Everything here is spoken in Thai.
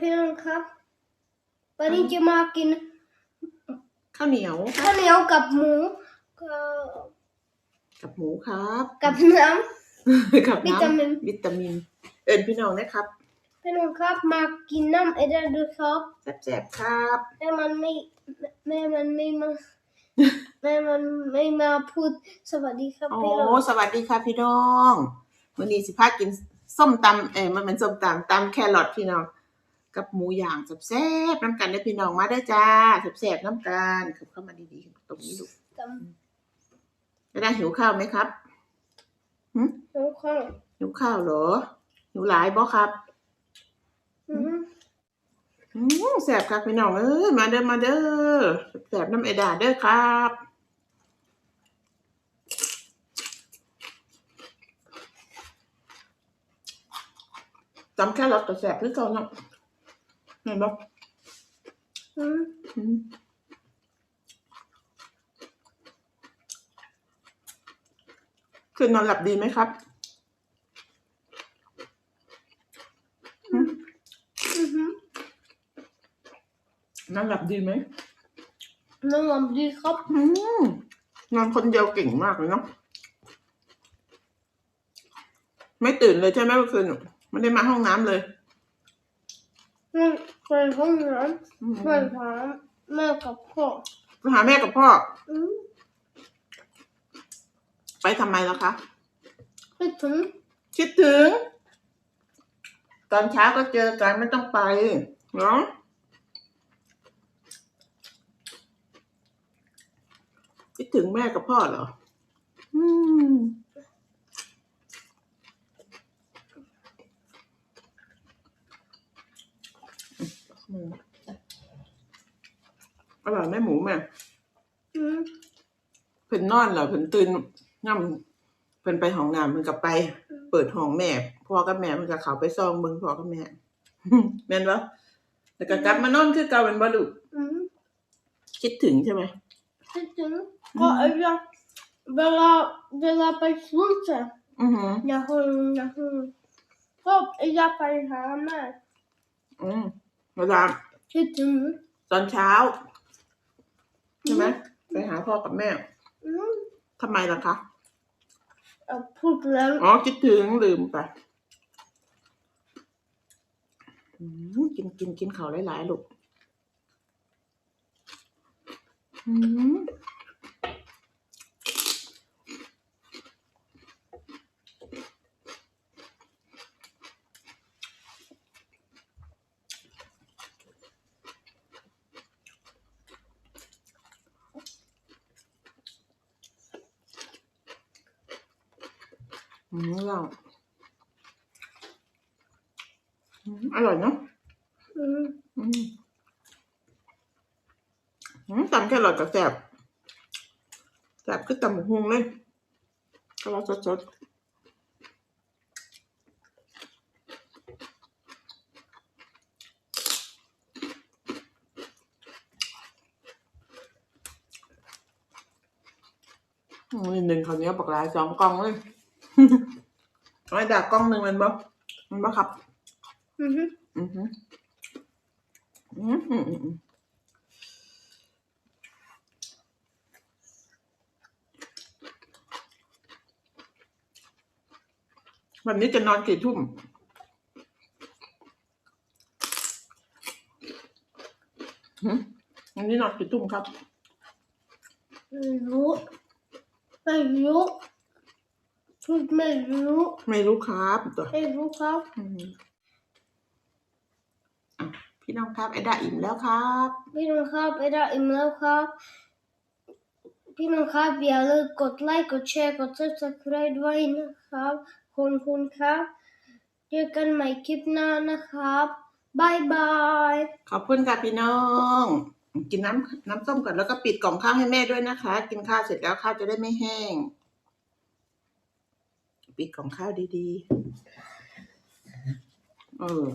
พี่น้องครับ วันนี้จะมากินข้าวเหนียวข้าวเหนียวกับหมูกับกับหมูครับ กับน้กับวิตามินน้ำวิตามิน เอิญพี่น้องนะครับำพี่น้องครับมากินน้ำเอเดอร์ดูครับแซ่บๆครับแม่มันไม่แม่มันไม่มาแม่มันไม่มาพูดสวัสดีครับโอ้พี่น้องสวัสดีครับพี่น้องวันนี้สิพากินส้มตำเอ้ยมันเป็นส้มตำตำแครอทพี่น้อง กับหมูย่างแซ่บๆน้ำกันได้อพี่น้องมาได้อจ้าแซ่บๆน้ำกันขับเข้ามาดีๆตรงนี้ลูกกับจะได้หิวข้าวไหมครับน้องข้าวหิวข้าวเหรอหิวหลายบ่ครับอืมอืมแสบครับพี่น้องเอ้ยมาเด้อมาเด้อแสบน้ำเอดาเด้อครับจำแค่รสกับแสบหรือเก่าเนาะ เห็นบ่อืมอืมคืนนอนหลับดีไหมครับอืมนอนหลับดีไหมน้องลำดีครับอืมนอนคนเดียวเก่งมากเลยเนาะไม่ตื่นเลยใช่ไหมเมื่อคืนน่ะไม่ได้มาห้องน้ำเลย อืมไปห้องน้อืมำไปหาแม่กับพ่อไปหาแม่กับพ่อ อืมไปทำไมล่ะคะคิดถึงคิดถึง ตอนเช้าก็เจอกันไม่ต้องไปเนาะคิดถึงแม่กับพ่อเหรอ อืม อืมอร่อยไหมหมูแม่อืมเพิ่นนอนเหรอเพิ่นตื่นย่ำเพิ่นไปห้องน้ำเพิ่นก็ไป เปิดห้องแม่พ่อกับแม่เพิ่นก็เข้าไปซองเบิ่งพ่อกับแม่แม่นบ่แล้วก็กลับมานอนคือเก่าเป็นบ่ลูกอืมคิดถึงใช่ไหมคิดถึงก็เอลาเวลาเวลาไปสวนเสร็จอือหืออย่าหึงอย่าหึงก็เอลาไปหาแม่อืม เวลาคิดถึงตอนเช้า ใช่ไหมไปหาพ่อกับแม่อืมทำไมล่ะคะ เอ่อพูดแล้วอ๋อคิดถึงลืมไปอืมกินกินกินข้าวหลายๆลูกอืม อืมเราอืมอร่อยเนาะอืมอืมอืมตำแค่อร่อยกับแสบแสบคือตำหมูฮุงเลยก็รสดๆอืมนิดหนึ่งเขาวเหนี้ยวปากหลายสองกล่องเลยเอา ไอ้ดากกล้องหนึ่งมันบ่มันบ่ครับ อืมอือฮึอืมอืมอืมอืมวันนี้จะนอนกี่ทุ่มหึวันนี้นอนกี่ทุ่มครับ ไม่รู้ไม่รู้ พูดไม่รู้ไม่รู้ครับตัวไม่รู้ครับอืมอะพี่น้องครับไอ้ดาอิ่มแล้วครับ พี่น้องครับเอดาอิ่มแล้วครับ พี่น้องครับอย่าลืมกดไลค์กดแชร์กด subscribe ด้วยนะครับขอบคุณครับเจอกันใหม่คลิปหน้านะครับบายบายขอบคุณค่ะพี่น้อง กินน้ำน้ำส้มก่อนแล้วก็ปิดกล่องข้าวให้แม่ด้วยนะคะ กินข้าวเสร็จแล้วข้าวจะได้ไม่แห้ง ปิดของข้าวดีๆ เออ